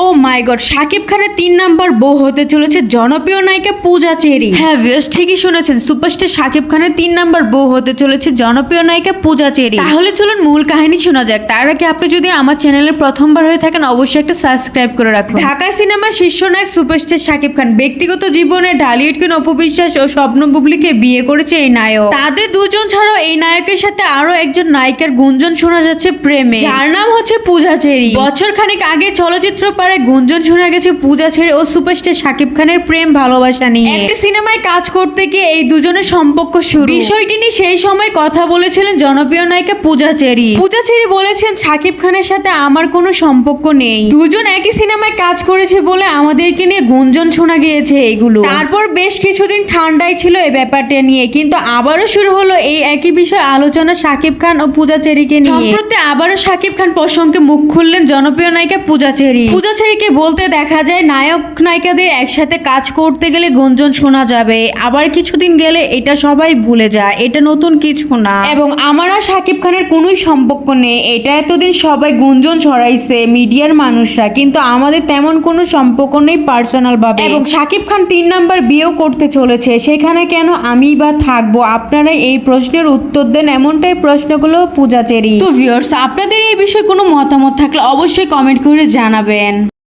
ও মাই god Shakib খানের তিন number বউ হতে চলেছে জনপ্রিয় নায়িকা পূজা চেরি। হ্যাঁ বেশ ঠিকই শুনেছেন সুপারস্টার শাকিব খানের তিন নাম্বার বউ হতে চলেছে জনপ্রিয় নায়িকা পূজা চেরি। তাহলে চলুন মূল কাহিনী শোনা যাক। তার আগে আপনি যদি আমার চ্যানেলে প্রথমবার হয়ে থাকেন অবশ্যই একটা সাবস্ক্রাইব করে রাখুন। ঢাকা সিনেমার শীর্ষ নায়ক সুপারস্টার শাকিব খান ব্যক্তিগত জীবনে ঢালিউড কিন অপবিশ্বাস ও স্বপ্ন বুবলিকে বিয়ে করেছে এই নায়ক। তাদের দুজন ছাড়াও এই নায়কের সাথে আরও একজন নায়িকার গুঞ্জন শোনা যাচ্ছে প্রেমে। যার নাম হচ্ছে পূজা চেরি। বছর খানেক আগে চলচ্চিত্র পাড়ায় গুঞ্জন শোনা গেছে পূজা ছেড়ে ও সুপারস্টার শাকিব খানের প্রেম ভালোবাসা নিয়ে। একটা সিনেমায় কাজ করতে গিয়ে এই দুজনের সম্পর্ক শুরু। বিষয়টি নিয়ে সেই সময় কথা বলেছিলেন জনপ্রিয় নায়িকা পূজা চেরি। পূজা চেরি বলেছেন শাকিব খানের সাথে আমার কোনো সম্পর্ক নেই। দুজন একই সিনেমায় কাজ করেছে বলে আমাদেরকে নিয়ে গুঞ্জন শোনা গিয়েছে এগুলো। তারপর বেশ কিছুদিন ঠান্ডাই ছিল এই ব্যাপারটা নিয়ে কিন্তু আবারও শুরু হলো এই একই বিষয় আলোচনা শাকিব খান ও পূজা চেরিকে নিয়ে। সম্প্রতি আবারও শাকিব খান প্রসঙ্গে মুখ খুললেন জনপ্রিয় নায়িকা পূজা চেরি। পূজা চেরিকে বলতে দেখা যায়, নায়ক নায়িকাদের একসাথে কাজ করতে গেলে গুঞ্জন শোনা যাবে। আবার কিছুদিন গেলে এটা সবাই ভুলে যায়, এটা নতুন কিছু না। এবং আমার আর শাকিব খানের কোনোই সম্পর্ক নেই। এটা এতদিন সবাই গুঞ্জন ছড়াইছে মিডিয়ার মানুষরা, কিন্তু আমাদের তেমন কোনো সম্পর্ক নেই পার্সোনাল ভাবে এবং শাকিব খান তিন নাম্বার বিয়েও করতে চলেছে, সেখানে কেন আমি বা থাকব? আপনারা এই প্রশ্নের উত্তর দেন, এমনটাই প্রশ্নগুলো পূজা চেরি। তো ভিউয়ার্স আপনাদের এই বিষয়ে কোনো মতামত থাকলে অবশ্যই কমেন্ট করে জানাবেন।